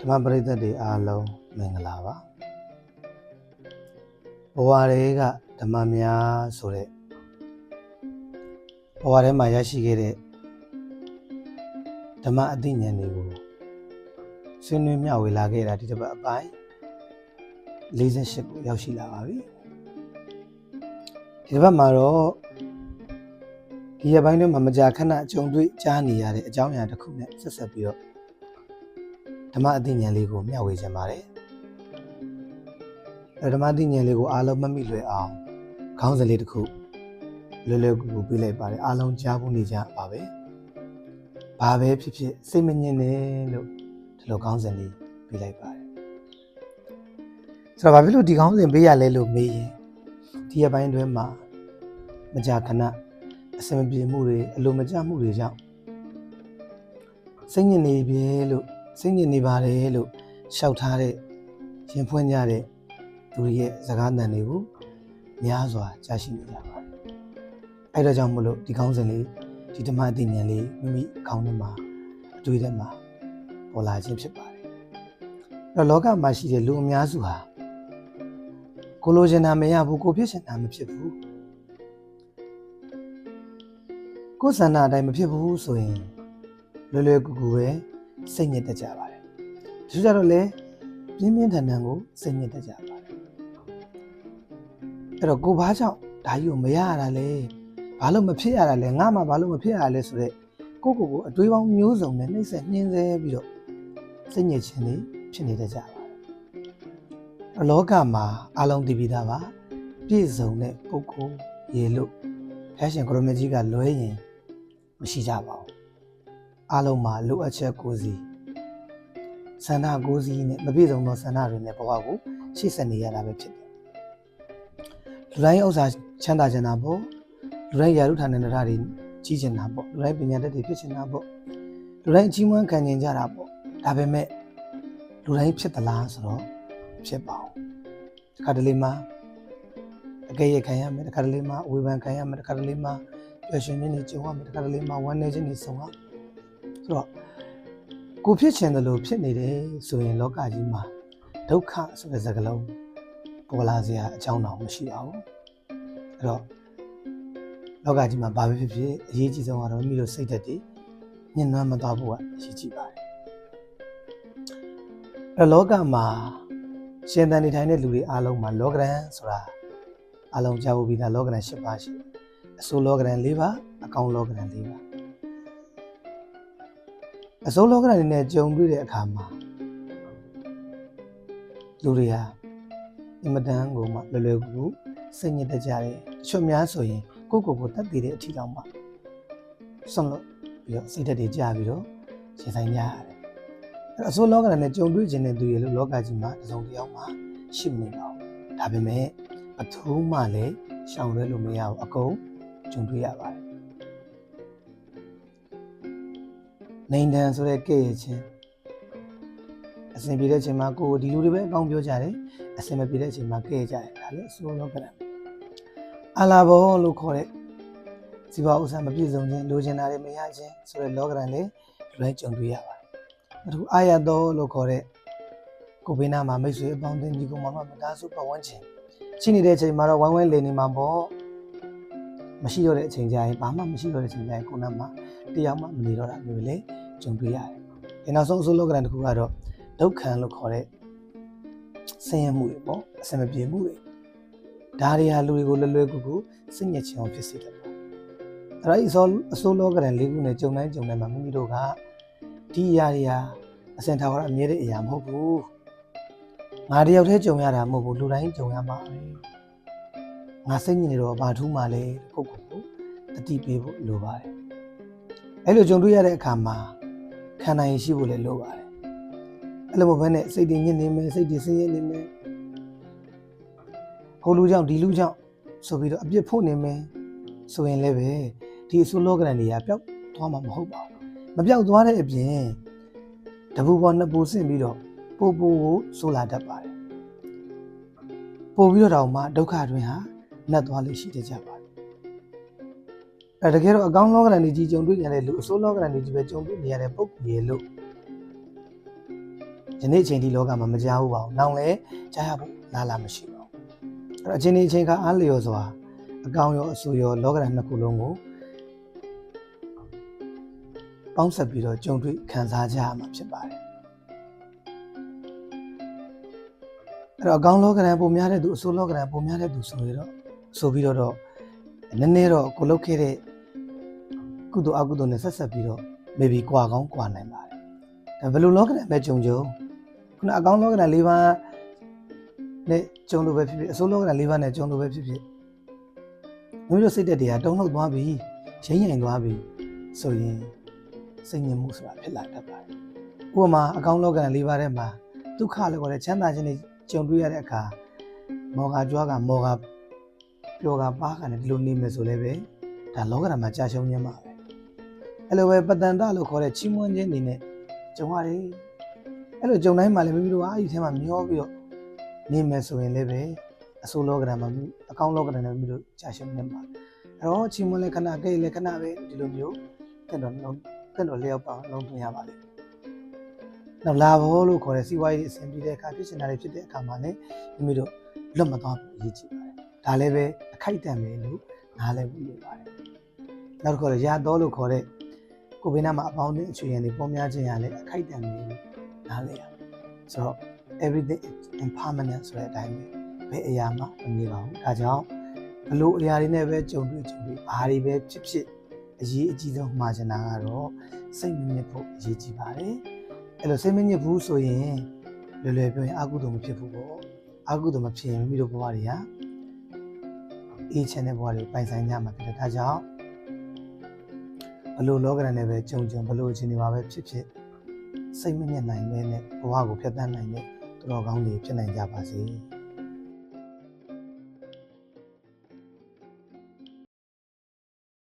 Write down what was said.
ဓမ္မပရိသတ်တွေအားလုံးမင်္ဂလာပါဘဝတွေကဓမ္မများဆိုတဲ့ဘဝထဲမှာရရှိခဲ့တဲ့ဓမ္မအသိဉာဏ်တွေကိုဆွေးနွေးမျှဝေလာခဲ့တာဒီတစ်ပတ်အပိုင်း48ကိုရောက်ရှိလာပါပြီဒီတစ်ပတ်မှာတော့ ဒီရက်ပိုင်းထဲမှာမကြာခဏကြုံတွေ့ကြားနေရတဲ့အကြောင်းအရာတစ်ခုနဲ့ဆက်ဆက်ပြီးတော့ဓမ္မအသိဉာဏ်လေးကိုမျှဝေခြင်းပါတယ်အဲဓမ္မအသိဉာဏ်လေးကိုအားလုံးမမိလွယ်အောင်ခေါင်းစဉ်လေးတစ်ခုလွယ်လွယ်ကူကူပြလိုက်ပါတယ်အားလုံးကြားဖို့နေကြပါပဲဘာပဲဖြစ်ဖြစ်စိတ်မငြင်းနဲ့လို့ဒီလိုခေါင်းစဉ်လေးပြလိုက်ပါတယ်ဆိုတော့ဘာဖြစ်လို့ဒီခေါင်းစဉ်ပေးရလဲလို့မေးရင်ဒီရက်ပိုင်းအတွင်းမှာမကြာခဏ အစမပြေမှုတွေအလိုမကျမှုတွေကြောင့်စိတ်ညစ်နေပြီလို့စိတ်ညစ်နေပါတယ်လို့ရှောက်ထားတဲ့ရင်ဖွင့်ကြတဲ့သူတွေရဲ့စကားသံတွေကိုများစွာကြားရှိနေကြပါတယ်။အဲဒါကြောင့်မလို့ဒီကောင်းစဉ်လေးဒီဓမ္မအသိဉာဏ်လေးမိမိခေါင်းထဲမှာအတွေ့အထဲမှာပေါ်လာခြင်းဖြစ်ပါတယ်။အဲ့တော့လောကမှာရှိတဲ့လူအများစုဟာကိုလိုချင်တာမရဘူးကိုဖြစ်ချင်တာမဖြစ်ဘူး။ ကိုယ်ဆန္ဒအတိုင်းမဖြစ်ဘူးဆိုရင်လွယ်လွယ်ကူကူပဲစိတ်ညစ်တတ်ကြပါတယ်။ဒီလိုကြတော့လေပြင်းပြင်းထန်ထန်ကိုစိတ်ညစ်တတ်ကြပါတယ်။အဲ့တော့ကိုဘာကြောင့်ဒါကြီးကိုမရရတာလဲ။ဘာလို့မဖြစ်ရတာလဲ။ငါမှဘာလို့မဖြစ်ရတာလဲဆိုတော့ကိုကိုကိုအတွေးပေါင်းမျိုးစုံနဲ့နှိမ့်ဆက်နှင်းဆဲပြီးတော့စိတ်ညစ်ခြင်းတွေဖြစ်နေတတ်ကြပါတယ်။အလောကမှာအလုံးတည်ပြီးသားပါ။ပြည့်စုံတဲ့ပုဂ္ဂိုလ်ရေလို့ဖက်ရှင်ကိုရမကြီးကလွဲရင် မရှိကြပါဘူး။အားလုံးမှာလိုအပ်ချက်ကိုစီဆန္ဒကိုစီနဲ့မပြည့်စုံသောဆန္ဒတွေနဲ့ဘဝကိုရှေ့ဆက်နေရတာပဲဖြစ်တယ်။လူတိုင်းဥစ္စာချမ်းသာချင်တာပေါ့။လူတိုင်းယာရုဌာနန္တရတွေကြီးချင်တာပေါ့။လူတိုင်းပညာတတ်တွေဖြစ်ချင်တာပေါ့။လူတိုင်းအကြီးမွန်းခံကျင်ကြတာပေါ့။ဒါပေမဲ့လူတိုင်းဖြစ်သလားဆိုတော့ဖြစ်ပါဘူး။ဒီခါတလေမှာအကဲရခံရမယ်။ဒီခါတလေမှာအဝေဖန်ခံရမယ်။ဒီခါတလေမှာ ပျော်ရွှင်ခြင်းတွေကြုံရမယ်။ဒီခါတလေမှာဝမ်းနည်းခြင်းတွေဆုံရမယ်။ဆိုတော့ကိုဖြစ်ချင်တယ်လို့ဖြစ်နေတယ်ဆိုရင်လောကကြီးမှာဒုက္ခဆိုတဲ့စကားလုံးပေါ်လာစရာအကြောင်းတော့မရှိပါဘူးအဲ့တော့လောကကြီးမှာဘာပဲဖြစ်ဖြစ်အရေးကြီးဆုံးကတော့မိမိတို့စိတ်ဓာတ်တွေညှဉ်းနှွမ်းမသွားဖို့ကအရေးကြီးပါတယ်အဲ့တော့လောကမှာရှင်သန်နေထိုင်တဲ့လူတွေအားလုံးမှာလောကရန်ဆိုတာအားလုံးကြားဖို့ပြီးသားလောကရန်၈ပါးရှိတယ် အဆိုးလောကရန်၄ပါးအကောင်လောကရန်၄ပါးအစိုးလောကရန်တွေနဲ့ကြုံတွေ့တဲ့အခါမှာလူတွေဟာအင်မတန်ကိုမှလွယ်လွယ်ကူကူစိတ်ညစ်တတ်ကြတယ်တချို့များဆိုရင်ကိုယ့်ကိုယ်ကိုတတ်တည်တဲ့အထီတောင်မှဆွန့်လို့ပြီးတော့စိတ်ဓာတ်တွေကြာပြီးတော့ရှင်ဆိုင်ကြရတယ်အဲ့တော့အစိုးလောကရန်နဲ့ကြုံတွေ့ခြင်းတဲ့သူတွေလို့လောကကြီးမှာတစ်စုံတစ်ယောက်မှရှိမနေပါဘူးဒါပေမဲ့အထူးမှလည်းရှောင်လွဲလို့မရဘူးအကုန် ကြုံတွေ့ရပါတယ်နိုင်တန်ဆိုတဲ့ကဲ့ရဲ့ခြင်းအစင်ပြေတဲ့ချိန်မှာကိုယ်ဒီလူတွေပဲအကောင်းပြောကြတယ်အစင်မပြေတဲ့ချိန်မှာကဲ့ရဲ့ကြတယ်ဒါလည်းအစိုးလောကရန်အလာဘောလို့ခေါ်တဲ့ဇီဝဥစ္စာမပြည့်စုံခြင်းလိုချင်တာတွေမရခြင်းဆိုတဲ့လောကရန်လေးလူတိုင်းကြုံတွေ့ရပါတယ်အခုအာရတောလို့ခေါ်တဲ့ကိုဘေးနာမှာမိတ်ဆွေအပေါင်းအသင်းညီကောင်မမမသားစုပတ်ဝန်းကျင်ရှိနေတဲ့အချိန်မှာတော့ဝိုင်းဝန်းလေနေမှာပေါ့ မရှိတော့တဲ့အချိန်ကျရင်ဘာမှမရှိတော့တဲ့အချိန်ကျရင်ကိုယ်နာမှာတရားမှမနေတော့တာမျိုးလေကြုံတွေ့ရတယ်။ဒီနောက်ဆုံးအစိုးလောကရန်တစ်ခုကတော့ဒုက္ခံလို့ခေါ်တဲ့ဆင်းရဲမှုတွေပေါ့အစမပြေမှုတွေဒါတွေဟာလူတွေကိုလွယ်လွယ်ကူကူစိတ်ညစ်ချင်အောင်ဖြစ်စေတယ်ပေါ့။အဲ့ဒါအစိုးအစိုးလောကရန်လေးခုနဲ့ကြုံတိုင်းကြုံတိုင်းမှာမိမိတို့ကဒီအရာတွေဟာအစင်ထာဝရအမြဲတဲ့အရာမဟုတ်ဘူး။ငါတယောက်တည်းကြုံရတာမဟုတ်ဘူးလူတိုင်းကြုံရမှာပဲ။ ငါစိတ်ညစ်နေတော့ဘာထူးမှလဲကိုယ့်ကိုယ်ကိုတတိပေးဖို့လိုပါတယ်။အဲ့လိုကြုံတွေ့ရတဲ့အခါမှာခံနိုင်ရရှိဖို့လည်းလိုပါတယ်အဲ့လိုမဟုတ်ဘဲနဲ့စိတ်တည်ညစ်နေမယ်စိတ်တည်ဆင်းရဲနေမယ်ဟိုလူကြောင့်ဒီလူကြောင့်ဆိုပြီးတော့အပြစ်ဖို့နေမယ်ဆိုရင်လည်းပဲဒီအဆိုးလောကရန်တွေကပျောက်သွားမှာမဟုတ်ပါဘူးမပျောက်သွားတဲ့အပြင်တပူပေါ်နှစ်ပူဆင့်ပြီးတော့ပို့ပို့ကိုဆိုလာတတ်ပါတယ်ပို့ပြီးတော့တောင်မှဒုက္ခတွင်ဟာ နှက်သွားလို့ရှိတတ်ကြပါတယ်အဲတကယ်တော့အကောင်းလောကရန်တွေကြီးကြုံတွေ့နေရတဲ့လူအဆိုးလောကရန်တွေကြီးပဲကြုံတွေ့နေရတဲ့ပုံပြည့်လို့ယနေ့အချိန်ဒီလောကမှာမကြောက်ဘူးပါဘူး။နောင်လည်းကြားရဖို့လားလာမရှိပါဘူး။အဲ့တော့အချိန်ဒီအချိန်ခါအားလျော်စွာအကောင်းရောအဆိုးရောလောကရန်နှစ်ခုလုံးကိုပေါင်းဆက်ပြီးတော့ကြုံတွေ့ခံစားကြရမှာဖြစ်ပါတယ်။အဲ့တော့အကောင်းလောကရန်ပုံများတဲ့သူအဆိုးလောကရန်ပုံများတဲ့သူဆိုရတော့ ဆိုပြီးတော့တော့နည်းနည်းတော့ကိုလုတ်ခဲ့တဲ့ကုသိုလ်အကုသိုလ်နဲ့ဆက်ဆက်ပြီးတော့ maybe ကွာကောင်းကွာနိုင်ပါတယ်။ဒါဘယ်လိုလောကရန်ပဲကြုံကြုံခုနအကောင်းလောကရန်၄ပါးနဲ့ကြုံလို့ပဲဖြစ်ဖြစ်အဆိုးလောကရန်၄ပါးနဲ့ကြုံလို့ပဲဖြစ်ဖြစ်မျိုးတို့စိတ်သက်တွေကတုံ့လောက်သွားပြီရင်းရင်သွားပြီဆိုရင်စိတ်ညစ်မှုဆိုတာဖြစ်လာတတ်ပါတယ်။ဥပမာအကောင်းလောကရန်၄ပါးထဲမှာဒုက္ခလို့ခေါ်တဲ့ချမ်းသာခြင်းတွေကြုံတွေ့ရတဲ့အခါမောဟကြွားကမောဟ ပျော်ကပါးကလည်းဒီလိုနေမယ်ဆိုလည်းပဲဒါလောကရန်မှာကြာရှုံးခြင်းပါပဲ။အဲ့လိုပဲပတ္တန်တလို့ခေါ်တဲ့ချီးမွမ်းခြင်းတွေနဲ့ကြုံရတယ်။အဲ့လိုကြုံတိုင်းမှာလည်းမိမိတို့ကအဲ့ဒီထဲမှာမျောပြီးတော့နေမယ်ဆိုရင်လည်းပဲအဆိုးလောကရန်မှာမိအကောင်းလောကရန်နဲ့မိမိတို့ကြာရှုံးခြင်းပါ။အဲ့တော့ချီးမွမ်းလည်းခဏကြိတ်လည်းခဏပဲဒီလိုမျိုးတက်တော့လုံးတက်တော့လျောက်ပါလုံးသွင်းရပါလိမ့်မယ်။နောက်လာဘောလို့ခေါ်တဲ့စီးပွားရေးအဆင်ပြေတဲ့အခါဖြစ်ချင်တာတွေဖြစ်တဲ့အခါမှာလည်းမိမိတို့လွတ်မသွားဘူးအရေးကြီးပါတယ်။ ဒါလည်းပဲအခိုက်အတန့်ပဲလို့နားလည်ဖို့လိုပါတယ်။နောက်တစ်ခုလည်းရာတော်လို့ခေါ်တဲ့ကိုဗစ်နာမှာအပေါင်းအသင်းအခြေအနေပေါ်များခြင်းရလည်းအခိုက်အတန့်ပဲလို့နားလည်ရမယ်။ဆိုတော့ everything is impermanent ဆိုတဲ့အတိုင်းပဲဘယ်အရာမှမမြင်ပါဘူး။ဒါကြောင့်ဘလို့အရာတွေနဲ့ပဲကြုံတွေ့ကြုံတွေ့ဘာတွေပဲဖြစ်ဖြစ်အရေးအကြီးဆုံးမှာချင်တာကတော့စိတ်မမြင့်ဖို့အရေးကြီးပါတယ်။အဲ့လိုစိတ်မမြင့်ဘူးဆိုရင်လွယ်လွယ်ပြောရင်အကုသိုလ်မဖြစ်ဘူးပေါ့။အကုသိုလ်မဖြစ်ရင်မိမိတို့ဘဝတွေက အေးချမ်းတဲ့ဘဝတွေကိုပိုင်ဆိုင်ကြမှာဖြစ်တယ်။ဒါကြောင့်ဘလို့လောကရန်နဲ့ပဲကြုံကြုံဘလို့အချိန်တွေမှာပဲဖြစ်ဖြစ်စိတ်မမြင့်နိုင်တဲ့နဲ့ဘဝကိုဖျက်ဆီးနိုင်တဲ့သူတော်ကောင်းတွေဖြစ်နိုင်ကြပါစေ။